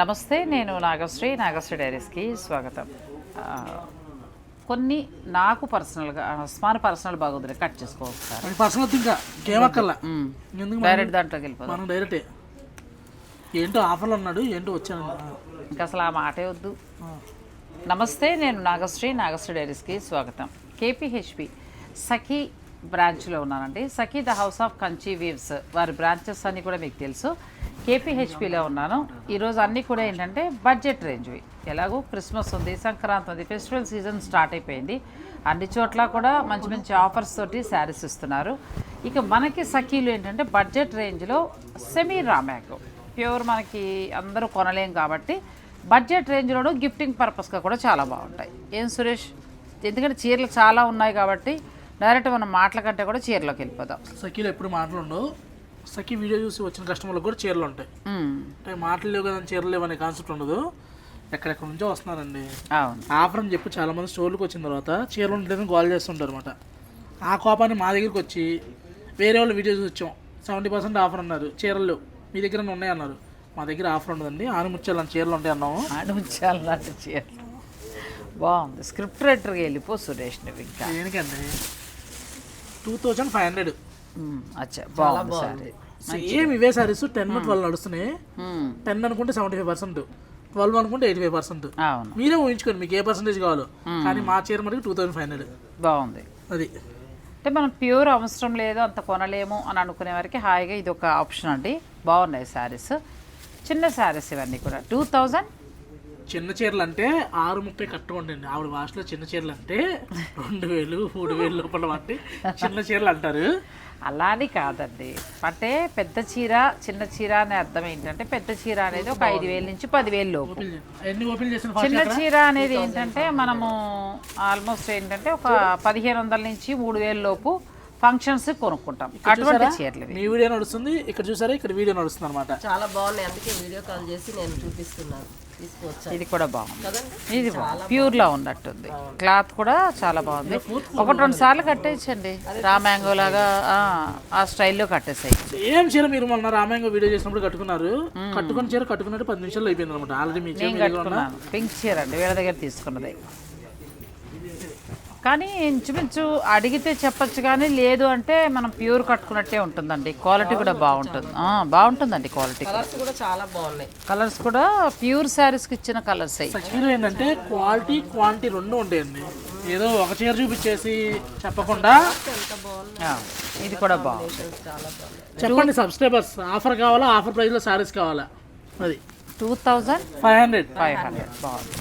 నమస్తే నేను నాగశ్రీ నాగశ్రీ డైరీస్కి స్వాగతం. కొన్ని నాకు పర్సనల్గా స్మాన్ పర్సనల్ బాగుంది కట్ చేసుకోవచ్చు సార్ అది పర్సనల్ ఇంకా డైరెక్ట్ దాంట్లోకి వెళ్ళిపోదాం. మనం డైరెక్టే. ఏంటో ఆఫర్లు అన్నాడు ఏంటో వచ్చాను ఇంకా అసలు ఆ మాటే వద్దు. నమస్తే నేను నాగశ్రీ నాగశ్రీ డైరీస్కి స్వాగతం. కేపీహెచ్పి సఖీ బ్రాంచ్లో ఉన్నానండి. Sakhi the house of Kanchi weaves వారి బ్రాంచెస్ అన్నీ కూడా మీకు తెలుసు. కేపీహెచ్పిలో ఉన్నాను. ఈరోజు అన్నీ కూడా ఏంటంటే బడ్జెట్ రేంజ్వి ఎలాగో క్రిస్మస్ ఉంది సంక్రాంతి ఉంది ఫెస్టివల్ సీజన్ స్టార్ట్ అయిపోయింది. అన్ని చోట్ల కూడా మంచి మంచి ఆఫర్స్ తోటి శారీస్ ఇస్తున్నారు. ఇక మనకి సఖీలు ఏంటంటే బడ్జెట్ రేంజ్లో సెమీ రామ్యాక్ ప్యూర్ మనకి అందరూ కొనలేం కాబట్టి బడ్జెట్ రేంజ్లోనూ గిఫ్టింగ్ పర్పస్గా కూడా చాలా బాగుంటాయి. ఏం సురేష్? ఎందుకంటే చీరలు చాలా ఉన్నాయి కాబట్టి డైరెక్ట్ మనం మాటల కంటే కూడా చీరలోకి వెళ్ళిపోదాం. సఖీలు ఎప్పుడు మాటలు ఉండవు. సఖీ వీడియో చూసి వచ్చిన కస్టమర్లకు కూడా చీరలు ఉంటాయి. అంటే మాటలు కదా చీరలు లేవు అనే కాన్సెప్ట్ ఉండదు. ఎక్కడెక్కడ నుంచో వస్తున్నారండి. ఆఫర్ అని చెప్పి చాలా మంది స్టోర్లకు వచ్చిన తర్వాత చీరలు ఉండలేదని కాల్ చేస్తుంటారు అనమాట ఆ కోపాన్ని మా దగ్గరికి వచ్చి వేరే వాళ్ళు వీడియో చూసి వచ్చాం. సెవెంటీ పర్సెంట్ ఆఫర్ అన్నారు. చీరలు. మీ దగ్గర ఉన్నాయి అన్నారు. మా దగ్గర ఆఫర్ ఉండదండి. ఆనుముచ్చాలు అని చీరలు ఉంటాయి అన్నాము. ఆడించాలి లాంటి చీరలు. బాగుంది. స్క్రిప్ట్ రైటర్కి వెళ్ళిపో సురేష్ నువ్వు ఇంకా. దేనికండి? Two thousand five hundred. అచ్చా బాగుంది సారీ. సేమ్ ఇవే సారీస్ టెన్ ట్వెల్వ్ నడుస్తున్నాయి. టెన్ అనుకుంటే సెవెంటీ ఫైవ్ పర్సెంట్ ట్వెల్వ్ అనుకుంటే ఎయిటీ ఫైవ్ పర్సెంట్. మీరే ఊహించుకోండి మీకు ఏ పర్సెంటేజ్ కావాలో. కానీ మా చీర మటుకు టూ థౌజండ్ ఫైవ్ హండ్రెడ్. బాగుంది. అది. అంటే మనం ప్యూర్ అవసరం లేదు అంత కొనలేము అని అనుకునే వారికి హాయిగా ఇది ఒక ఆప్షన్ అండి. బాగున్నాయి శారీస్ చిన్న శారీస్ ఇవన్నీ కూడా. టూ థౌజండ్ చిన్న చీరలు అంటే ఆరు ముప్పై కట్టుకోండి ఆవిడ భాషలో చిన్న చీరలు అంటే రెండు వేలు మూడు వేలు లోపల పట్టి చిన్న చీరలు అంటారు. అలా అని కాదండి. అంటే పెద్ద చీర చిన్న చీర అనే అర్థం ఏంటంటే పెద్ద చీర అనేది ఒక ఐదు వేల నుంచి పదివేలు లోపు. ఓపెన్ చేయండి. ఎన్ని ఓపెన్ చేసిన చిన్న చీర అనేది ఏంటంటే మనము ఆల్మోస్ట్ ఏంటంటే ఒక పదిహేను వందల నుంచి మూడు వేల లోపు ఫంక్షన్స్ కొనుక్కుంటాం. అటువంటి చీరలు. మీ వీడియో నడుస్తుంది. ఇక్కడ చూసారా? ఇక్కడ వీడియో నడుస్తుంది అనమాట చాలా బాగున్నాయి. అందుకే వీడియో కాల్ చేసి నేను చూపిస్తున్నాను. ఇది కూడా బాగుంది. ఇది ప్యూర్లో ఉన్నట్టుంది. క్లాత్ కూడా చాలా బాగుంది. ఒకటి రెండు సార్లు కట్టేయచ్చండి. రా మ్యాంగో లాగా ఆ, స్టైల్లో కట్టేసాయి. సేమ్ చీర మీరు మొన్న రామాయంగా వీడియో చేసినప్పుడు కట్టుకున్నారు? కట్టుకుని చీర కట్టుకున్నట్టు పది నిమిషాలు అయిపోయింది అనమాట ఆల్రెడీ మీ పింక్ చీర అండి. వీళ్ళ దగ్గర తీసుకున్నది. కానీ ఇంచుమించు అడిగితే చెప్పొచ్చు కానీ లేదు అంటే మనం ప్యూర్ కట్టుకున్నట్టే ఉంటుందండి. క్వాలిటీ కూడా బాగుంటుంది. ఆ, బాగుంటుందండి క్వాలిటీ కలర్స్ కూడా చాలా బాగున్నాయి. కలర్స్ కూడా ప్యూర్ శారీస్కి ఇచ్చిన కలర్స్ ఏంటంటే క్వాలిటీ క్వాంటిటీ రెండు ఉంటాయండి ఏదో ఒక చీర చూపించేసి చెప్పకుండా ఇది కూడా బాగుంది. చెప్పండి సబ్స్క్రైబర్స్ ఆఫర్ కావాలా ఆఫర్ ప్రైస్లో సారీస్ కావాలా? అది. Two thousand five hundred. Five hundred. బాగుంది.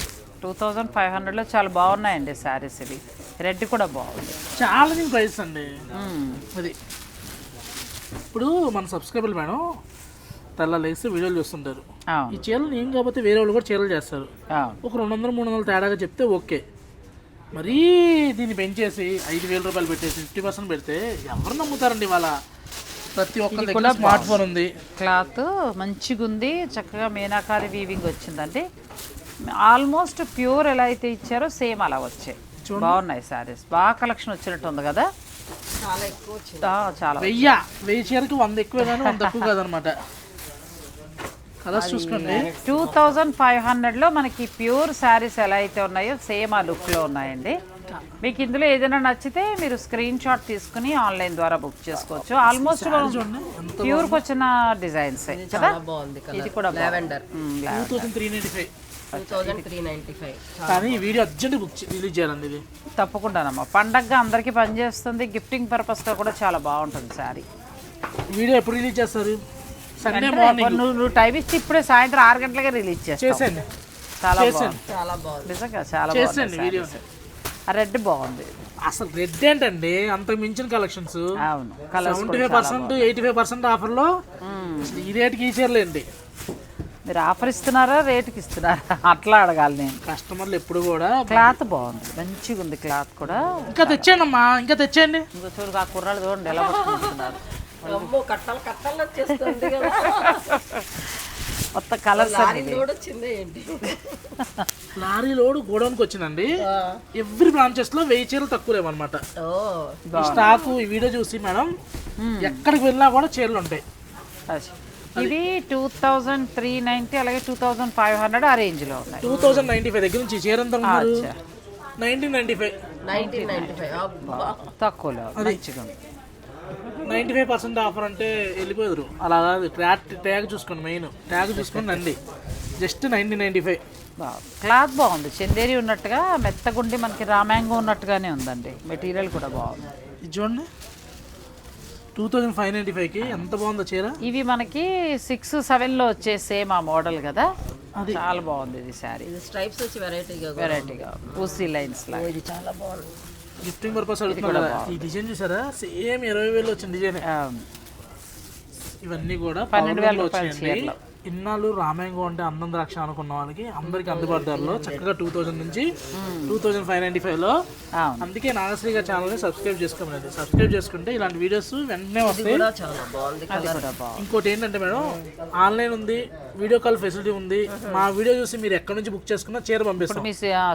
టూ థౌజండ్ ఫైవ్ హండ్రెడ్లో చాలా బాగున్నాయండి శారీస్ ఇవి. రెడ్ కూడా బాగుంది. ఛాలెంజింగ్ ప్రైస్ అండి. అది. ఇప్పుడు మన సబ్స్క్రైబర్లు మేడం తెల్ల లేసి వీడియోలు చూస్తుంటారు. ఈ చీరలు నేను కాకపోతే వేరే వాళ్ళు కూడా చీరలు చేస్తారు. ఒక రెండు వందలు మూడు వందలు తేడాగా చెప్తే ఓకే. మరీ దీన్ని పెంచేసి ఐదు వేల రూపాయలు పెట్టేసి ఫిఫ్టీ పర్సెంట్ పెడితే ఎవరు నమ్ముతారండి ఇవాళ? ప్రతి ఒక్కరి స్మార్ట్ ఫోన్ ఉంది. క్లాత్ మంచిగా ఉంది చక్కగా మీనాకారి వీవింగ్ వచ్చిందండి. ఆల్మోస్ట్ ప్యూర్ ఎలా అయితే ఇచ్చారో సేమ్ అలా వచ్చాయి. బాగున్నాయి శారీస్. బాగా కలెక్షన్ వచ్చినట్టు ఉంది కదా? చాలా ఎక్కువ చాలా వెయ్యి. వెయ్యి చీరకి వంద ఎక్కువే కానీ వంద తక్కువ కాదనమాట. కలర్స్ చూసుకోండి. టూ థౌజండ్ ఫైవ్ హండ్రెడ్లో మనకి ప్యూర్ శారీస్ ఎలా అయితే ఉన్నాయో సేమ్ ఆ లుక్లో ఉన్నాయండి. మీకు ఇందులో ఏదైనా నచ్చితే మీరు స్క్రీన్ షాట్ తీసుకుని ఆన్లైన్ ద్వారా బుక్ చేసుకోవచ్చు. ఆల్మోస్ట్ ప్యూర్కి వచ్చిన డిజైన్స్ కదా? చాలా బాగుంది ఇది కలర్ కూడా lavender two thousand three ninety five. కానీ ఈ వీడియో అర్జెంట్ బుక్ రిలీజ్ చేయాలండి ఇది. తప్పకుండానమ్మా పండగగా అందరికీ పనిచేస్తుంది. గిఫ్టింగ్ పర్పస్గా కూడా చాలా బాగుంటుంది శారీ. ఈ వీడియో ఎప్పుడు రిలీజ్ చేస్తారు? సండే మార్నింగ్ నువ్వు నువ్వు టైం ఇచ్చి ఇప్పుడే సాయంత్రం ఆరు గంటలకే రిలీజ్ చేసేయండి. చాలా బాగుంది. చాలా బాగుంది. నిజంగా చాలా బాగుంది వీడియో. ఆ రెడ్ బాగుంది. అసలు రెడ్ ఏంటండి? అంత మించిన కలెక్షన్స్. అవును. Seventy five percent eighty five percent ఆఫర్లో ఈ రేట్కి ఈ చీరలేండి. మీరు ఆఫర్ ఇస్తున్నారా? రేటుకి ఇస్తున్నారా? అట్లా అడగాలి నేను. కస్టమర్లు ఎప్పుడు కూడా క్లాత్ బాగుంది. మంచిగా ఉంది క్లాత్ కూడా. ఇంకా తెచ్చేయండి అమ్మా ఇంకా తెచ్చేయండి. ఇంకో చూడు ఆ కుర్రాళ్ళు చూడండి ఎలా పట్టుకుంటున్నారు. అమ్మో కట్టలు కట్టలు వచ్చేస్తుంది కదా. మొత్తం కలర్స్ లారీ లోడ్ వచ్చిందే ఏంటి? లారీ లోడ్ గోడౌన్కి వచ్చిందండి. ఎవ్రీ బ్రాంచెస్లో వెయ్యి చీరలు తక్కువ లేవన్నమాట. స్టాక్ ఈ వీడియో చూసి మేడం ఎక్కడికి వెళ్ళినా కూడా చీరలు ఉంటాయి. ఇవి టూ థౌజండ్ త్రీ నైంటీ అలాగే టూ థౌజండ్ ఫైవ్ హండ్రెడ్ ఆ రేంజ్లో ఉన్నాయి. టూ థౌజండ్ నైన్టీ ఫైవ్ దగ్గర నుంచి చీర ఎంత ఉన్నారు. Nineteen ninety five nineteen ninety five అబ్బా. తక్కువలో మంచిగా. నైంటీ ఫైవ్ పర్సెంట్ ఆఫర్ అంటే వెళ్ళిపోయారు అలా కాదు ట్రాక్ ట్యాగ్ చూసుకోండి మెయిన్ ట్యాగ్ చూసుకొని రండి. Just nineteen ninety five cloth బాగుంది. చందేరి ఉన్నట్టుగా మెత్తగుండి మనకి రామాంగో ఉన్నట్టుగానే ఉందండి. మెటీరియల్ కూడా బాగుంది. ఇది చూడండి. టూ థౌజండ్ ఫైవ్ నైంటీ ఫైవ్కి ఎంత బాగుందో చీర? ఇవి మనకి సిక్స్ సెవెన్లో వచ్చే సేమ్ ఆ మోడల్ కదా. అది. చాలా బాగుంది ఇది శారీ. ఇది స్ట్రైప్స్ వచ్చి వెరైటీగా వెరైటీగా ఊసీ లైన్స్ లాగా. ఇది చాలా బాగుంది. గిఫ్టింగ్ పర్పస్ అడుగుతున్నారు కదా ఈ డిజైన్ చూసారా? సేమ్ ఇరవై వేలు వచ్చిన డిజైన్. ఇవన్నీ కూడా పన్నెండు వేల వచ్చాయండి. ఇన్నాళ్ళు రామాయంగో అంటే అందం ద్రాక్ష అనుకున్న వాళ్ళకి అందరికి అందుబాటు ధరలో చక్కగా టూ థౌజండ్ నుంచి టూ థౌజండ్ ఫైవ్ నైంటీ ఫైవ్లో అందుకే నాగశ్రీ గారి ఛానల్ని సబ్స్క్రైబ్ చేసుకోమని సబ్స్క్రైబ్ చేసుకుంటే ఇలాంటి వీడియోస్ వెంటనే వస్తాయి. ఇంకోటి ఏంటంటే మేడం ఆన్లైన్ ఉంది. వీడియో కాల్ ఫెసిలిటీ ఉంది. మా వీడియో చూసి మీరు ఎక్కడి నుంచి బుక్ చేసుకున్నా చీర పంపిస్తాం. మీ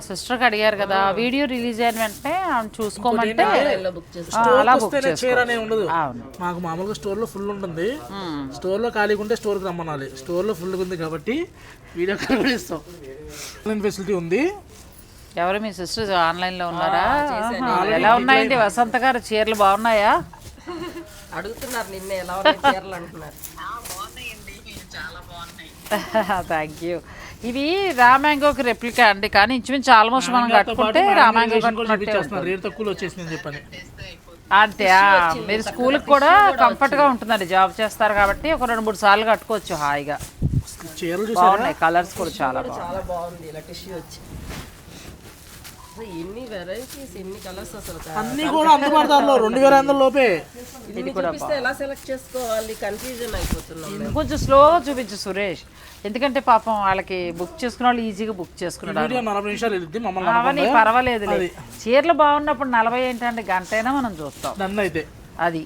సిస్టర్కి అడిగారు కదా వీడియో రిలీజ్ అయిన వెంటనే ఆమె చూసుకోమంటే అలా బుక్ వస్తేనే చీర అనే ఉండదు. మాకు మామూలుగా స్టోర్లో ఫుల్ ఉంటుంది. మ్మ్. స్టోర్లో ఖాళీగా ఉంటే స్టోర్కి రమ్మనాలి. స్టోర్లో ఫుల్గా ఉంది కాబట్టి వీడియో కాల్ కూడా ఇస్తాం. ఆన్లైన్ ఫెసిలిటీ ఉంది. ఎవరు మీ సిస్టర్ ఆన్లైన్లో ఉన్నారా. ఎలా ఉన్నాయండి? వసంత గారు చీరలు బాగున్నాయా? అడుగుతున్నారు నిన్న ఎలా ఉన్నాయి చీరలు అంటున్నారు. థ్యాంక్ యూ ఇవి రామాంగోకి రెప్లికా అండి. కానీ ఇంచుమించు ఆల్మోస్ట్ మనం కట్టుకుంటే రామాంగో అంతే మీరు స్కూల్కి కూడా కంఫర్ట్గా ఉంటుందండి. జాబ్ చేస్తారు కాబట్టి ఒక రెండు మూడు సార్లు కట్టుకోవచ్చు హాయిగా. చీరలు చూసారా? బాగున్నాయి. కలర్స్ కూడా చాలా బాగుంది ఇలా టిష్యూ వచ్చి అసలు ఎన్ని వెరైటీస్ ఎన్ని కలర్స్ అసలు అన్ని కూడా అందుబాటు ధరలో రెండు వేల ఐదు లోపే. ఇది చూపిస్తే ఎలా సెలెక్ట్ చేసుకోవాలి? కన్ఫ్యూజన్ అయిపోతున్నాం. కొంచెం స్లో చూపించు సురేష్. ఎందుకంటే పాపం వాళ్ళకి బుక్ చేసుకున్న వాళ్ళు ఈజీగా బుక్ చేసుకున్నారు వీడియో నలభై నిమిషాలు వెళ్ళింది మమ్మల్ని అవన్నీ. పర్వాలేదు చీరలు బాగున్నప్పుడు నలభై ఏంటంటే గంట అయినా మనం చూస్తాం. నన్ను అయితే అది.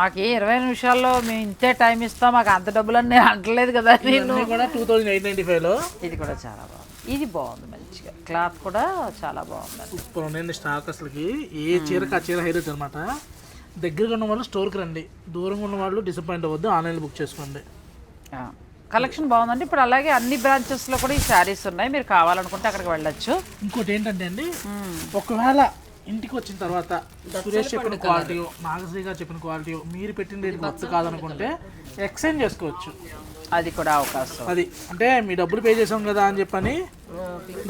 మాకు ఏ ఇరవై నిమిషాల్లో మేము ఇంతే టైం ఇస్తాం మాకు అంత డబ్బులని నేను అంటలేదు కదా నేను. ఇవన్నీ కూడా టూ థౌజండ్ ఎయిట్ నైన్టీ ఫైవ్లో ఇది కూడా చాలా బాగుంది. ఇది బాగుంది మంచిగా. క్లాత్ కూడా చాలా బాగుంది సూపర్ ఉన్నాయండి స్టాక్ అసలుకి. ఏ చీరకి ఆ చీర హైలైట్ అనమాట. దగ్గరగా ఉన్న వాళ్ళు స్టోర్కి రండి. దూరంగా ఉన్న వాళ్ళు డిసప్పాయింట్ అవ్వద్దు. ఆన్లైన్లో బుక్ చేసుకోండి. కలెక్షన్ బాగుందండి. ఇప్పుడు అలాగే అన్ని బ్రాంచెస్లో కూడా ఈ శారీస్ ఉన్నాయి. మీరు కావాలనుకుంటే అక్కడికి వెళ్ళొచ్చు. ఇంకోటి ఏంటంటే అండి ఒకవేళ ఇంటికి వచ్చిన తర్వాత సురేష్ చెప్పిన క్వాలిటీ నాగశ్రీ గారు చెప్పిన క్వాలిటీ మీరు పెట్టిన రేట్ మొత్తం కాదనుకుంటే ఎక్స్చేంజ్ చేసుకోవచ్చు. అది కూడా అవకాశం. అది అంటే మీ డబ్బులు పే చేసాం కదా అని చెప్పని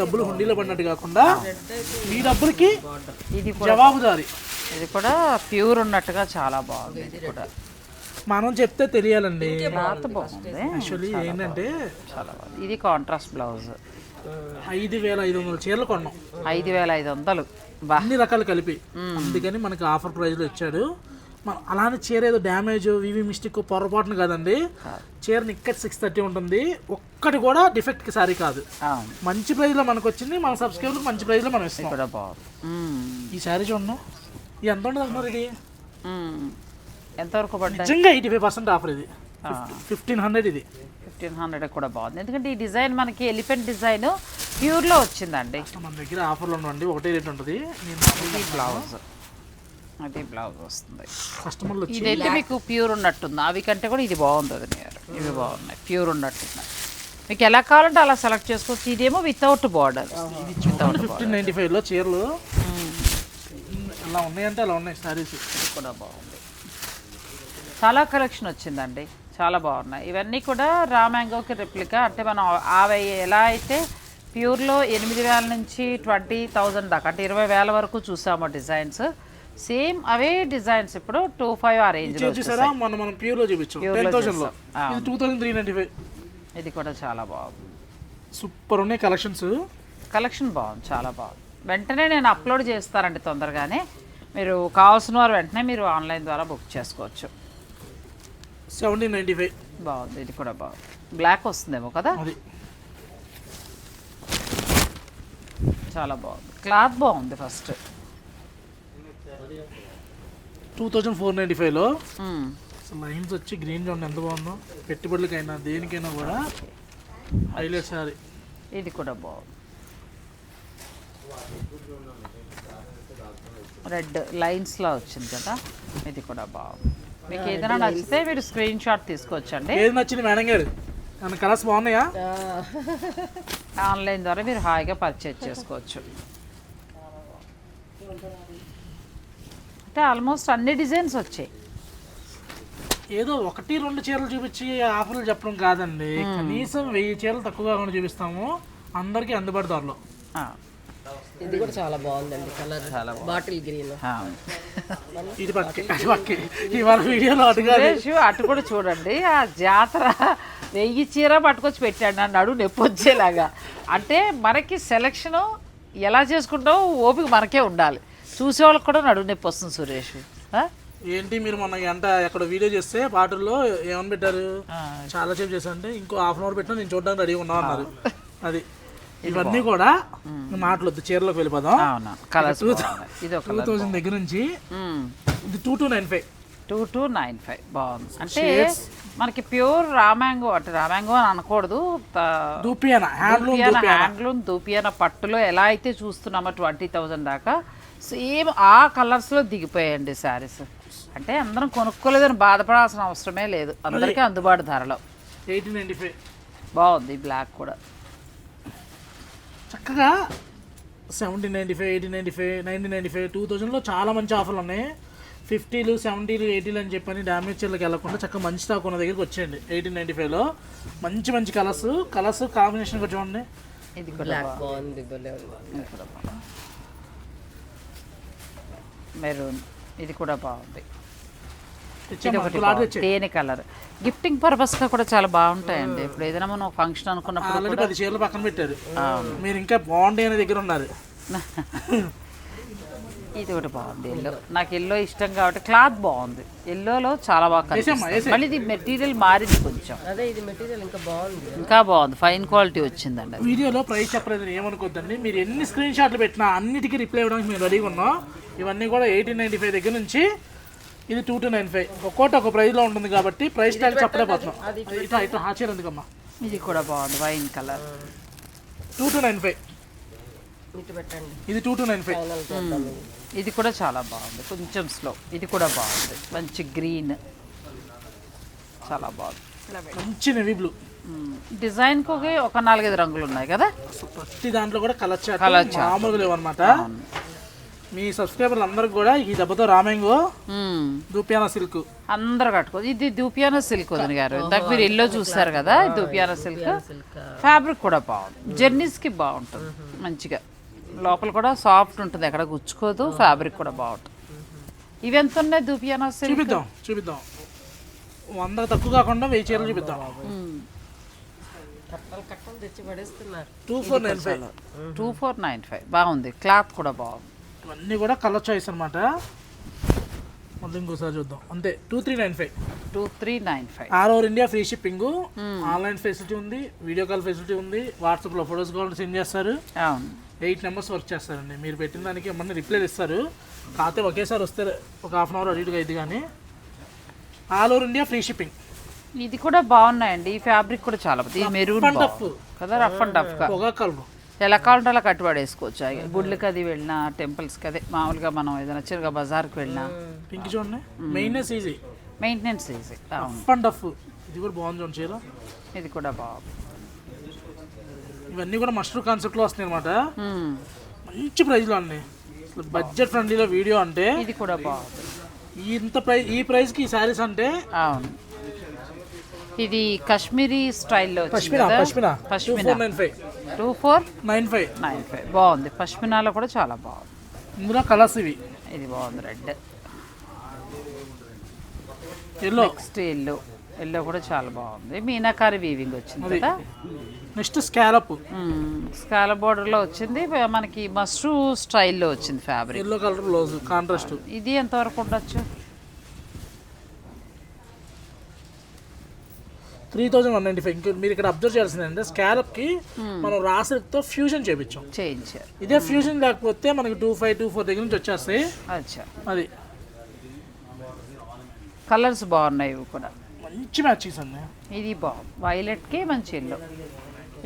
డబ్బులు హుండీలో పడినట్టు కాకుండా మీ డబ్బులకి ఇది జవాబుదారి. ఇది కూడా ప్యూర్ ఉన్నట్టుగా చాలా బాగుంది ఇది కూడా. మనం చెప్తే తెలియాలండి. యాక్చువల్లీ ఏంటంటే చాలా బాగుంది. ఇది కాంట్రాస్ట్ బ్లౌజ్ ఐదు వేల ఐదు వందల చీరలు కొన్నాం. ఐదు వేల ఐదు వందలు. అన్ని రకాలు కలిపి. అందుకని మనకి ఆఫర్ ప్రైస్లో ఇచ్చాడు. మన అలానే చీర ఏదో డ్యామేజ్ వివి మిస్టేక్ పొరపాటున కాదండి. చీర నిక్కట్ సిక్స్ థర్టీ ఉంటుంది. ఒక్కటి కూడా డిఫెక్ట్ సారీ కాదు. మంచి ప్రైస్లో మనకు వచ్చింది మన సబ్స్క్రైబర్కి మంచి ప్రైస్లో మనం ఇస్తాం. ఈ సారీ చూడండి. ఎంత ఉంటుంది అంటున్నారు ఇది. ఎంతవరకు నిజంగా ఎయిటీ ఫైవ్ పర్సెంట్ ఆఫర్ ఇది ఫిఫ్టీన్ హండ్రెడ్ ఇది. ఫిఫ్టీన్ హండ్రెడ్ కూడా బాగుంది. ఎందుకంటే ఈ డిజైన్ మనకి ఎలిఫెంట్ డిజైన్ ప్యూర్లో వచ్చిందండి. మన దగ్గర ఆఫర్లు ఉండండి. ఒకటే రేట్ ఉంటుంది. బ్లౌజ్ అది బ్లౌజ్ వస్తుంది. కస్టమర్లు ఇదైతే మీకు ప్యూర్ ఉన్నట్టుంది. అవి కంటే కూడా ఇది బాగుంది అది ఇవి బాగున్నాయి. ప్యూర్ ఉన్నట్టున్నాయి. మీకు ఎలా కావాలంటే అలా సెలెక్ట్ చేసుకోవచ్చు. ఇదేమో without border. Without fifteen ninety ఫైవ్లో చీరలు. అలా ఉన్నాయంటే అలా ఉన్నాయి సారీస్ కూడా బాగుంది. చాలా కలెక్షన్ వచ్చిందండి. చాలా బాగున్నాయి. ఇవన్నీ కూడా రామ్యాంగోకి రెప్లికా అంటే మనం అవి ఎలా అయితే ప్యూర్లో ఎనిమిది వేల నుంచి ట్వంటీ థౌజండ్ దాకా అంటే ఇరవై వేల వరకు చూసాము డిజైన్స్. సేమ్ అవే డిజైన్స్ ఇప్పుడు టూ ఫైవ్ ఆ చూసారా మొన్న మనం చూపించాం. Pure టెన్లో. ఆ. ఇది two thousand three ninety five ఇది కూడా చాలా బాగుంది. సూపర్ ఉన్నాయి కలెక్షన్స్. కలెక్షన్ బాగుంది చాలా బాగుంది. వెంటనే నేను అప్లోడ్ చేస్తానండి తొందరగానే. మీరు కావాల్సిన వారు వెంటనే మీరు ఆన్లైన్ ద్వారా బుక్ చేసుకోవచ్చు. సెవెంటీన్ నైంటీ ఫైవ్ బాగుంది ఇది కూడా బాగుంది. బ్లాక్ వస్తుందేమో కదా? చాలా బాగుంది. క్లాత్ బాగుంది first. Two thousand four ninety ఫైవ్లో లైన్స్ వచ్చి గ్రీన్ చూడండి ఎంత బాగుందో? పెట్టుబడులకైనా దేనికైనా కూడా హైలైట్ సారీ. ఇది కూడా బాగుంది రెడ్ లైన్స్లో వచ్చింది కదా? ఇది కూడా బాగుంది మీకు ఏదైనా నచ్చితే మీరు స్క్రీన్ షాట్ తీసుకోవచ్చండి. ఏది నచ్చింది మేడం గారు? కలర్స్ బాగున్నాయా? ఆ, ఆన్లైన్ ద్వారా మీరు హాయిగా పర్చేజ్ చేసుకోవచ్చు. అంటే ఆల్మోస్ట్ అన్ని డిజైన్స్ వచ్చాయి. ఏదో ఒకటి రెండు చీరలు చూపించి ఆఫర్లు చెప్పడం కాదండి. కనీసం వెయ్యి చీరలు తక్కువ కాకుండా చూపిస్తాము అందరికీ అందుబాటు ధరలో. ఆ, ఇది కూడా చాలా బాగుందండి కలర్ చాలా బాటిల్ గ్రీన్. ఇది పక్కి అది పక్కి. ఇవాళ వీడియోలో సురేష్ అటు కూడా చూడండి. ఆ జాతర వెయ్యి చీర పట్టుకొచ్చి పెట్టాడు. నన్ను అడుగు నొప్పి వచ్చేలాగా. అంటే మనకి సెలక్షన్ ఎలా చేసుకుంటామో ఓపిక మనకే ఉండాలి. చూసే వాళ్ళకి కూడా నడువు నొప్పి వస్తుంది సురేష్? ఏంటి మీరు మొన్న గంట ఎక్కడ వీడియో చేస్తే పాటల్లో ఏమని పెట్టారు? చాలా సేపు చేశారంటే ఇంకో హాఫ్ అన్ అవర్ పెట్టినా నేను చూడడానికి రెడీగా ఉన్నాం అన్నారు. అది. ఇవన్నీ కూడా మాటలు వద్దు చీరలోకి వెళ్ళిపోదాం. టూ థౌజండ్ దగ్గర నుంచి ఇది two two nine five. Two two nine five. బాగుంది. అంటే మనకి ప్యూర్ రామాంగో అంటే రామాంగో అని అనకూడదు. దూపియానా? హ్యాండ్లూమ్ దూపియానా హ్యాండ్లూమ్ దూపియాన పట్టులో ఎలా అయితే చూస్తున్నామో ట్వంటీ థౌజండ్ దాకా సేమ్ ఆ కలర్స్లో దిగిపోయాయండి శారీస్. అంటే అందరం కొనుక్కోలేదని బాధపడాల్సిన అవసరమే లేదు. అందరికీ అందుబాటు ధరలో. Eighteen ninety five. బాగుంది బ్లాక్ కూడా. చక్కగా seventeen ninety five eighteen ninety five nineteen ninety five two థౌజండ్లో చాలా మంచి ఆఫర్లు ఉన్నాయి ఫిఫ్టీలు సెవెంటీలు ఎయిటీలు అని చెప్పని డ్యామేజ్ చీరలకు వెళ్ళకుండా చక్కగా మంచి స్టాక్ ఉన్న దగ్గరికి వచ్చేయండి ఎయిటీన్ నైంటీ ఫైవ్లో. మంచి మంచి కలర్స్ కలర్స్ కాంబినేషన్ కూడా చూడండి. ఇది కూడా బ్లాక్ బాగుంది భలే ఉంది ఇది కూడా బాగుంది మెరూన్. ఇది కూడా బాగుంది. తేనె కలర్. గిఫ్టింగ్ పర్పస్గా కూడా చాలా బాగుంటాయండి. ఇప్పుడు ఏదైనా మనం ఫంక్షన్ అనుకున్నప్పుడు పది చీరలు పక్కన పెట్టారు. మీరు ఇంకా బాగుండే అనే దగ్గర ఉన్నారు. ఇది ఒకటి బాగుంది ఎల్లో నాకు ఎల్లో ఇష్టం కాబట్టి క్లాత్ బాగుంది. ఎల్లోలో చాలా బాగా కనిపిస్తుంది. మళ్ళీ ఇది మెటీరియల్ మారింది కొంచెం. అదే ఇది మెటీరియల్ ఇంకా బాగుంది. ఇంకా బాగుంది. ఫైన్ క్వాలిటీ వచ్చిందండి. వీడియోలో ప్రైస్ చెప్పలేదు ఏమనుకోద్దండి? మీరు ఎన్ని స్క్రీన్ షాట్లు పెట్టినా అన్నిటికీ రిప్లై ఇవ్వడానికి మేము రెడీగా ఉన్నాం. ఇవన్నీ కూడా ఎయిటీన్ నైంటీ ఫైవ్ దగ్గర నుంచి ఇది టూ టూ నైన్ ఫైవ్ ఒక్కోటి ఒక ప్రైస్లో ఉంటుంది కాబట్టి ప్రైస్ ట్యాగ్ చెప్పలేకపోతున్నాం. ఇట్లా ఇట్లా హాచర్ ఎందుకమ్మా? ఇది కూడా బాగుంది wine colour two two nine five ఇది టూ టూ నైన్ ఫైవ్ ఇది. కూడా చాలా బాగుంది. కొంచెం స్లో ఇది కూడా బాగుంది. మంచి గ్రీన్ చాలా బాగుంది. మంచి నెవీ బ్లూ డిజైన్కి ఒకే ఒక నాలుగైదు రంగులు ఉన్నాయి కదా? ప్రతి దాంట్లో కూడా కలర్ చాట్. మామూలుగా లేవన్నమాట మీ సబ్స్క్రైబర్లు అందరికి కూడా ఈ దెబ్బతో రామేంగో. దూపియానా సిల్క్ అందరు కట్టుకోవచ్చు ఇది దూపియానా సిల్క్ వదిన గారు. ఇందాక మీరు ఎల్లో చూసారు కదా ఇది దూపియానా సిల్క్ ఫ్యాబ్రిక్ కూడా బాగుంది. జర్నీస్కి బాగుంటుంది. మంచిగా. లోపల కూడా సాఫ్ట్ ఉంటుంది ఎక్కడ గుచ్చుకోదు ఫ్యాబ్రిక్ కూడా బాగుంటుంది. ఇవి ఎంత ఉన్నాయి దూపియానా సిల్క్ చూపిద్దాం చూపిద్దాం. వంద తక్కువ కాకుండా వెయ్యి చీరలు చూపిద్దాం. కట్టలు కట్టలు తెచ్చి పడేస్తున్నారు. Two four nine five. Two four nine five. బాగుంది క్లాత్ కూడా బాగుంది. ఇవన్నీ కూడా కలర్ చాయిస్ అనమాట మళ్ళీ ఇంకోసారి చూద్దాం. అంతే two three nine five. Two three nine five. All over India free shipping. Online facility ఉంది వీడియో కాల్ ఫెసిలిటీ ఉంది వాట్సాప్లో ఫొటోస్ కావాలంటే సెండ్ చేస్తారు. అవును. ఎయిట్ నెంబర్స్ వర్క్ చేస్తారండి. మీరు పెట్టిన దానికి ఏమన్నా రిప్లై ఇస్తారు. కాకపోతే ఒకేసారి వస్తే ఒక హాఫ్ అన్ అవర్ అడిగి అయింది కానీ. All over India free shipping. ఇది కూడా బాగున్నాయండి. ఈ ఫ్యాబ్రిక్ కూడా చాలా ఈ మెరూన్. కదా రఫ్ అండ్ టఫ్గా. పొగా కలర్ ఎలా కావాలంటే అలా కట్టుబడేసుకోవచ్చు గుడ్లకి అది వెళ్ళినా టెంపుల్స్కి అదే. మామూలుగా మనం ఏదైనా చిరుగా బజార్కి వెళ్ళినా. పింక్ చూడండి మెయిన్నెస్ easy maintenance easy up and duff ఇది కూడా బాగుంది చూడండి చీర. ఇది కూడా బాగుంది. ఇవన్నీ కూడా మస్టర్ కాన్సెప్ట్లో వస్తున్నాయి అనమాట. మంచి ప్రైస్లో అండి. అసలు బడ్జెట్ ఫ్రెండ్లీలో వీడియో అంటే ఇది కూడా బాగుంది. ఇంత ప్రైస్ ఈ ప్రైస్కి ఈ శారీస్ అంటే అవును. ఇది కాశ్మీరీ స్టైల్లో two four nine five. Nine five. బాగుంది. పష్మినాలో కూడా చాలా బాగుంది. ఇందులో కలర్స్ ఇవి. ఇది బాగుంది. Red. Yellow next yellow yellow కూడా చాలా బాగుంది. మీనాకారి వీవింగ్ వచ్చింది. కదా? Next scallop. స్కాల బోర్డర్లో వచ్చింది. మనకి మష్రూ స్టైల్లో వచ్చింది fabric yellow colour blouse contrast ఇది ఎంతవరకు ఉండొచ్చు? Three thousand one ninety five. ఇంకా మీరు ఇక్కడ అబ్జర్వ్ చేయాల్సింది అంటే స్కాలప్కి మనం రాసితో ఫ్యూజన్ చేపించాం చేయించారు. ఇదే ఫ్యూజన్ లేకపోతే మనకి టూ ఫైవ్ టూ ఫోర్ దగ్గర నుంచి వచ్చేస్తాయి. అచ్చా. అది. కలర్స్ బాగున్నాయి ఇవి కూడా. మంచి మ్యాచింగ్స్ అండి ఇది బాగుంది వైలెట్కి మంచి ఎల్లో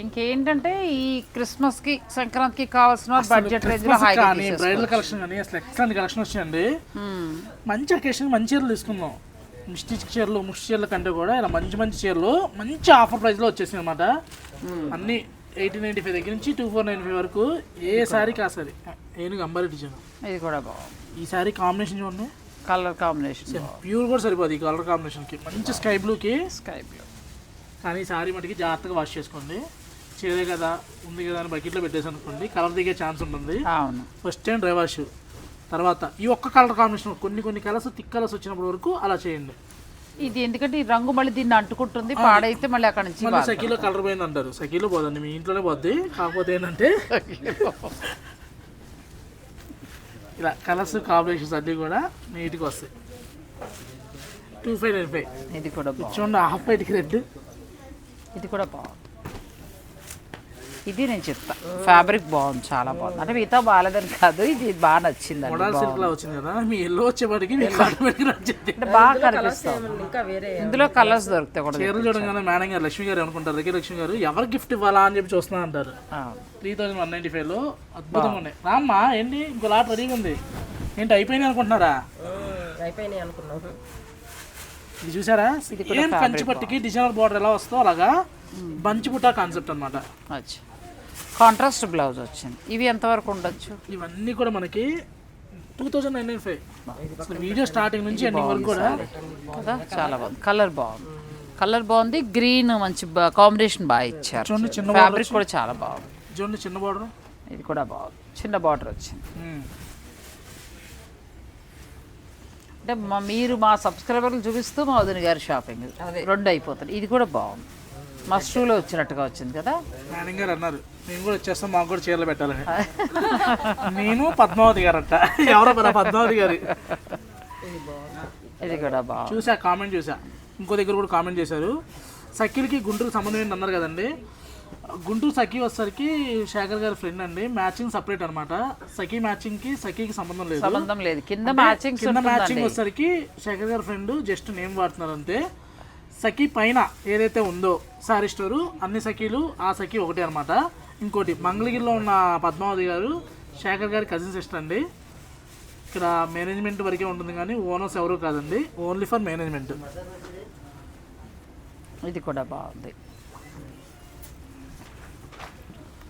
ఇంకేంటంటే ఈ క్రిస్మస్కి సంక్రాంతికి కావాల్సిన బడ్జెట్ హైగా కానీ బ్రైడల్ కలెక్షన్ కానీ అసలు ఎక్సలెంట్ కలెక్షన్ వచ్చిందండి. మంచి అకేషన్ మంచి చీరలు తీసుకుందాం. మిస్టిచ్ చీరలు ముష్టి చీరల కంటే కూడా ఇలా మంచి మంచి చీరలు మంచి ఆఫర్ ప్రైస్లో వచ్చేసాయి అనమాట అన్నీ ఎయిటీన్ నైంటీ ఫైవ్ దగ్గర నుంచి టూ ఫోర్ నైంటీ ఫైవ్ వరకు ఏ సారీకి ఆ సారీ. ఏనుగు అంబారి డిజైన్ ఇది కూడా బాగుంది ఈ సారీ కాంబినేషన్ చూడండి. కలర్ కాంబినేషన్ ప్యూర్ కూడా సరిపోదు ఈ కలర్ కాంబినేషన్కి మంచి స్కై బ్లూకి స్కై బ్లూ కానీ ఈ సారీ మటుకి జాగ్రత్తగా వాష్ చేసుకోండి. చీరే కదా ఉంది కదా అని బకెట్లో పెట్టేసి అనుకోండి కలర్ దిగే ఛాన్స్ ఉంటుంది. అవును. ఫస్ట్ టైం డ్రై వాష్ తర్వాత ఈ ఒక్క కలర్ కాంబినేషన్ కొన్ని కొన్ని కలర్స్ థిక్ కలర్స్ వచ్చినప్పటి వరకు అలా చేయండి. ఇది ఎందుకంటే ఈ రంగు మళ్ళీ దీన్ని అంటుకుంటుంది పాడైతే మళ్ళీ అక్కడ నుంచి సఖీలో కలర్ పోయింది అంటారు సఖీలో పోదండి మీ ఇంట్లోనే పోద్ది. కాకపోతే ఏంటంటే ఇలా కలర్స్ కాంబినేషన్స్ అన్నీ కూడా నీట్గా వస్తాయి. టూ ఫైవ్ నైన్ ఫైవ్ ఇది కూడా చూడండి హాఫ్ వైట్కి రెడ్. ఇది కూడా బాగుంది. ఇది నేను చెప్తా. ఫ్యాబ్రిక్ బాగుంది చాలా బాగుంది. అంటే మిగతా బాగాలేదని కాదు ఇది బాగా నచ్చింది వచ్చింది కదా మీ ఎల్లో అంటే బాగా కనిపిస్తుంది ఇందులో కలర్స్ దొరుకుతాయి కూడా చూడగానే మేడం గారు లక్ష్మి గారు అనుకుంటారు లక్ష్మి గారు ఎవరు గిఫ్ట్ ఇవ్వాలా అని చెప్పి చూస్తున్నా అంటారు. త్రీ థౌసండ్ వన్ నైంటీ ఫైవ్లో అద్భుతంగా ఉన్నాయి రామ్మా ఏంటి? ఇంకో లాట్ రెడీగా ఉంది. ఏంటి అయిపోయినాయి అనుకుంటున్నారా? అయిపోయినాయి అనుకున్నాం. ఇది చూసారా? ఏం కంచి పట్టుకి డిజైనర్ బార్డర్ ఎలా వస్తుందో అలాగా బంచి బుట్ట కాన్సెప్ట్ అన్నమాట. అచ్చా. కాంట్రాస్ట్ బ్లౌజ్ వచ్చింది. ఇవి ఎంతవరకు ఉండొచ్చు? ఇవన్నీ కూడా మనకి టూ థౌజండ్ నైన్ ఫైవ్. అసలు వీడియో స్టార్టింగ్ నుంచి ఎండింగ్ వరకు కూడా కదా? చాలా బాగుంది. కలర్ బాగుంది. కలర్ బాగుంది. గ్రీన్ మంచి కాంబినేషన్ బాగా ఇచ్చారు. ఫ్యాబ్రిక్ కూడా చాలా బాగుంది. చూడండి చిన్న బార్డర్ ఇది కూడా బాగుంది చిన్న బార్డర్ వచ్చింది. అంటే మా మీరు మా సబ్స్క్రైబర్లు చూపిస్తూ మా వదిన గారి షాపింగ్ రెండు అయిపోతుంది ఇది కూడా బాగుంది. మస్ట్రూలో వచ్చినట్టుగా వచ్చింది కదా? మేడం గారు అన్నారు. మేము కూడా వచ్చేస్తాం మాకు కూడా చీరలు పెట్టాలని. నేను పద్మావతి గారు అంట ఎవరో మన పద్మావతి గారు. ఇది కూడా బాగుంది చూసా కామెంట్ చూసా. ఇంకో దగ్గర కూడా కామెంట్ చేశారు. సఖీలకి గుంటూరు సంబంధం ఏంటి అన్నారు కదండి? గుంటూరు సఖీ వచ్చేసరికి శేఖర్ గారి ఫ్రెండ్ అండి. మ్యాచింగ్ సపరేట్ అనమాట సఖీ మ్యాచింగ్కి సఖీకి సంబంధం లేదు. సంబంధం లేదు. కింద మ్యాచింగ్స్ కింద మ్యాచింగ్ వచ్చేసరికి శేఖర్ గారి ఫ్రెండ్ జస్ట్ నేమ్ వాడుతున్నారు అంతే సఖీ పైన ఏదైతే ఉందో సారీ స్టోరు అన్ని సఖీలు ఆ సఖీ ఒకటే అనమాట ఇంకోటి మంగళగిరిలో ఉన్న పద్మావతి గారు శేఖర్ గారి కజిన్ సిస్టర్ అండి. ఇక్కడ మేనేజ్మెంట్ వరకే ఉంటుంది కానీ ఓనర్స్ ఎవరు కాదండి. ఓన్లీ ఫర్ మేనేజ్మెంట్ ఇది కూడా బాగుంది.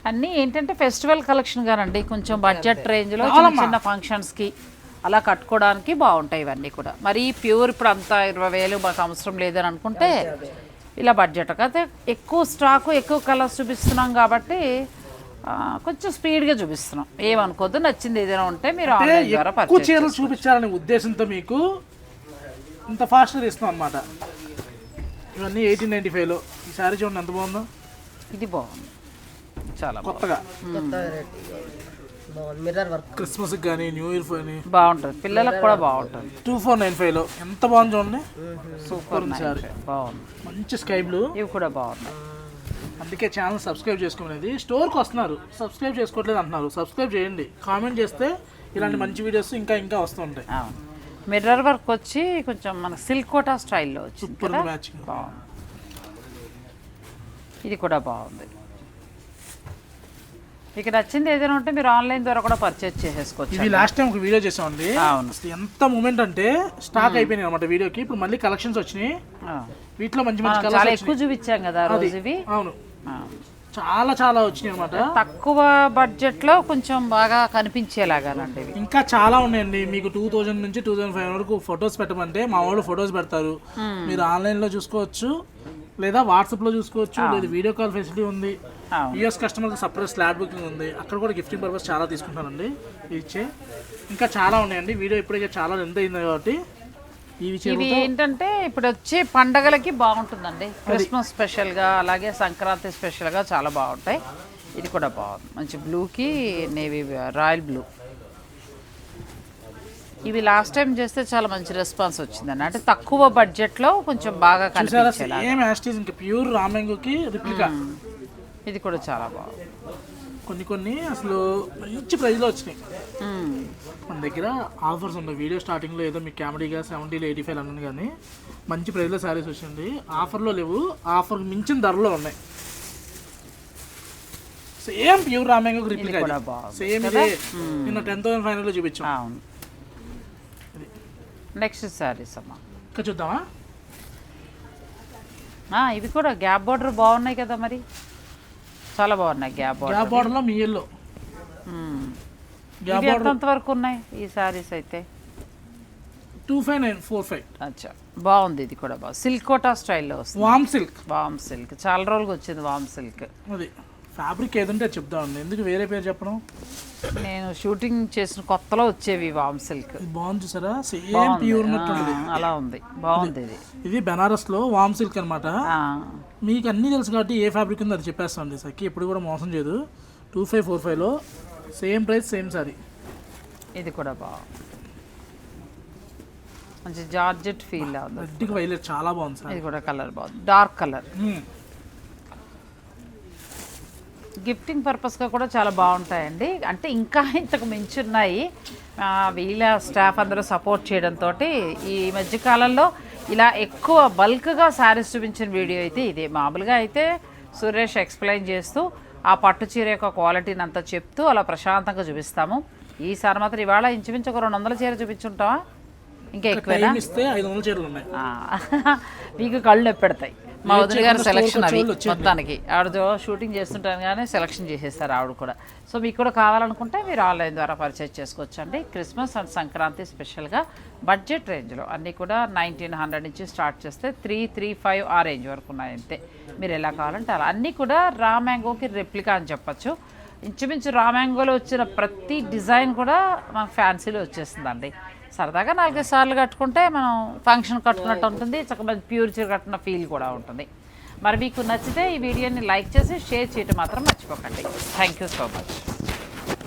అన్నీ ఏంటంటే ఫెస్టివల్ కలెక్షన్ గానండి. కొంచెం బడ్జెట్ రేంజ్లో చిన్న చిన్న ఫంక్షన్స్కి అలా కట్టుకోవడానికి బాగుంటాయి ఇవన్నీ కూడా. మరి ప్యూర్ ఇప్పుడు అంతా ఇరవై వేలు మాకు అవసరం లేదని అనుకుంటే ఇలా బడ్జెట్ అయితే ఎక్కువ స్టాకు ఎక్కువ కలర్స్ చూపిస్తున్నాం కాబట్టి కొంచెం స్పీడ్గా చూపిస్తున్నాం. ఏమనుకోద్దు నచ్చింది ఏదైనా ఉంటే మీరు ఆన్లైన్ ద్వారా ఎక్కువ చీరలు చూపించాలనే ఉద్దేశంతో మీకు ఇంత ఫాస్ట్గా ఇస్తాం అనమాట ఇవన్నీ ఎయిటీన్ నైంటీ ఫైవ్లో ఈ సారీ చూడండి ఎంత బాగుందో. ఇది బాగుంది. చాలా బాగుంది. కొత్తగా. బాగుంది. మిర్రర్ వర్క్ క్రిస్మస్కి కానీ న్యూ ఇయర్ కానీ. బాగుంటుంది. పిల్లలకు కూడా బాగుంటుంది. టూ ఫోర్ నైన్ ఫైవ్లో ఎంత బాగుంది చూడండి. సూపర్ సారీ. బాగుంది. మంచి స్కై బ్లూ. ఇవి కూడా బాగున్నాయి అందుకే ఛానల్ సబ్స్క్రైబ్ చేసుకోలేదు స్టోర్కి వస్తున్నారు. సబ్స్క్రైబ్ చేసుకోవట్లేదు అంటున్నారు. సబ్స్క్రైబ్ చేయండి. కామెంట్ చేస్తే ఇలాంటి మంచి వీడియోస్ ఇంకా ఇంకా వస్తూ ఉంటాయి. అవును. మిర్రర్ వర్క్ వచ్చి కొంచెం మన సిల్క్ కోటా స్టైల్లో వచ్చింది బాగుంది. ఇది కూడా బాగుంది. మీకు నచ్చింది ఏదైనా ఉంటే మీరు ఆన్లైన్ ద్వారా కూడా పర్చేజ్ చేసేసుకోవచ్చు ఇది లాస్ట్ టైం ఒక వీడియో అవును. అసలు ఎంత మూమెంట్ అంటే స్టాక్ అయిపోయినాయి అనమాట వీడియోకి. ఇప్పుడు మళ్ళీ కలెక్షన్స్ వచ్చినాయి. వీటిలో మంచి మంచి చాలా ఎక్కువ చూపించాం కదా రోజు ఇవి. అవును. చాలా చాలా వచ్చినాయి అనమాట తక్కువ బడ్జెట్లో కొంచెం బాగా కనిపించేలాగానండి ఇంకా చాలా ఉన్నాయండి. మీకు టూ థౌజండ్ నుంచి టూ థౌజండ్ ఫైవ్ వరకు ఫొటోస్ పెట్టమంటే మా వాళ్ళు ఫొటోస్ పెడతారు. మీరు ఆన్లైన్లో చూసుకోవచ్చు లేదా వాట్సాప్లో చూసుకోవచ్చు లేదా వీడియో కాల్ ఫెసిలిటీ ఉంది. యూఎస్ కస్టమర్కి సపరేట్ స్లాట్ బుకింగ్ ఉంది. అక్కడ కూడా గిఫ్టింగ్ పర్పస్ చాలా తీసుకుంటానండి. ఇచ్చే. ఇంకా చాలా ఉన్నాయండి. వీడియో ఇప్పటికే చాలా లెంత్ అయింది కాబట్టి ఇవి ఏంటంటే ఇప్పుడు వచ్చే పండగలకి బాగుంటుందండి. క్రిస్మస్ స్పెషల్గా అలాగే సంక్రాంతి స్పెషల్గా చాలా బాగుంటాయి. ఇది కూడా బాగుంది. మంచి బ్లూకి నేవీ రాయల్ బ్లూ. ఇవి లాస్ట్ టైం చేస్తే చాలా మంచి రెస్పాన్స్ వచ్చిందండి. అంటే తక్కువ బడ్జెట్లో కొంచెం బాగా కనిపించేలా ప్యూర్ రామెంగుకి రిప్లికా ఇది కూడా చాలా బాగుంది. కొన్ని కొన్ని అసలు మంచి ప్రైస్లో వచ్చినాయి. మన దగ్గర ఆఫర్స్ ఉన్నాయి. వీడియో స్టార్టింగ్లో ఏదో మీకు కామెడీగా సెవెంటీలో ఎయిటీ ఫైవ్ అన్నాను కానీ మంచి ప్రైస్లో శారీస్ వచ్చింది. ఆఫర్లో లేవు. ఆఫర్ మించిన ధరలో ఉన్నాయి. సేమ్ ప్యూర్ రామెంగో రిప్లికా సేమ్ ఇదే. నిన్న టెన్ థౌసండ్ ఫైవ్ హండ్రెడ్లో చూపించాం. అవును. నెక్స్ట్ శారీస్ అమ్మా. ఇంకా చూద్దామా? ఇవి కూడా గ్యాప్ బార్డర్ బాగున్నాయి కదా మరి. చాలా బాగున్నాయి గ్యాప్ గ్యాప్ బార్డర్లో మీ ఎల్లో గ్యాప్ బార్డర్ వరకు ఉన్నాయి ఈ సారీస్ అయితే? Two five nine four five. అచ్చా. బాగుంది ఇది కూడా బాగుంది సిల్క్ కోటా స్టైల్లో వస్తుంది. వామ్ సిల్క్. వామ్ సిల్క్. చాలా రోజులుగా వచ్చింది వామ్ సిల్క్. అది. ఫ్యాబ్రిక్ ఏదంటే చెప్దామండి ఎందుకు వేరే పేరు చెప్పడం? నేను షూటింగ్ చేసిన కొత్తలో వచ్చేవి వామ్ సిల్క్. బాగుంది చూసారా? సేమ్ ప్యూర్ ఉంటుంది. అలా ఉంది. బాగుంది ఇది. ఇది బెనారస్లో వామ్ సిల్క్ అనమాట మీకు అన్నీ తెలుసు కాబట్టి ఏ ఫ్యాబ్రిక్ ఉందో అది చెప్పేస్తామండి సఖి. ఎప్పుడు కూడా మోసం చేయదు. టూ ఫైవ్ ఫోర్ ఫైవ్లో సేమ్ ప్రైస్ సేమ్ సారీ. ఇది కూడా బాగుంది. మంచి జార్జెట్ ఫీల్ ఉంది రెడ్కి వైలెట్ చాలా బాగుంది సార్. ఇది కూడా కలర్ బాగుంది. Dark colour. గిఫ్టింగ్ పర్పస్గా కూడా చాలా బాగుంటాయండి. అంటే ఇంకా ఇంతకు మించి ఉన్నాయి వీళ్ళ స్టాఫ్ అందరూ సపోర్ట్ చేయడంతో ఈ మధ్యకాలంలో ఇలా ఎక్కువ బల్క్గా శారీస్ చూపించిన వీడియో అయితే ఇదే. మామూలుగా అయితే సురేష్ ఎక్స్ప్లెయిన్ చేస్తూ ఆ పట్టు చీర యొక్క క్వాలిటీని అంతా చెప్తూ అలా ప్రశాంతంగా చూపిస్తాము. ఈసారి మాత్రం ఇవాళ ఇంచుమించు ఒక రెండు వందల చీర చూపించుంటావా? ఇంకా ఆ, మీకు కళ్ళు ఎప్పెడతాయి మా వదిన గారు సెలక్షన్ అవి. మొత్తానికి. ఆవిడతో షూటింగ్ చేస్తుంటాను కానీ సెలక్షన్ చేసేస్తారు ఆవిడ కూడా. సో మీకు కూడా కావాలనుకుంటే మీరు ఆన్లైన్ ద్వారా పర్చేజ్ చేసుకోవచ్చు అండి క్రిస్మస్ అండ్ సంక్రాంతి స్పెషల్గా బడ్జెట్ రేంజ్లో అన్నీ కూడా నైన్టీన్ హండ్రెడ్ నుంచి స్టార్ట్ చేస్తే త్రీ త్రీ ఫైవ్ ఆ రేంజ్ వరకు ఉన్నాయి అంతే. మీరు ఎలా కావాలంటే అలా. అన్నీ కూడా రా మ్యాంగోకి రెప్లికా అని చెప్పొచ్చు. ఇంచుమించు రా మ్యాంగోలో వచ్చిన ప్రతి డిజైన్ కూడా మనకు ఫ్యాన్సీలో వచ్చేస్తుందండి. సరదాగా నాలుగైదు సార్లు కట్టుకుంటే మనం ఫంక్షన్ కట్టుకున్నట్టు ఉంటుంది. చక్కగా ప్యూర్ చీర కట్టుకున్న ఫీల్ కూడా ఉంటుంది. మరి మీకు నచ్చితే ఈ వీడియోని లైక్ చేసి షేర్ చేయటం మాత్రం మర్చిపోకండి. Thank you so much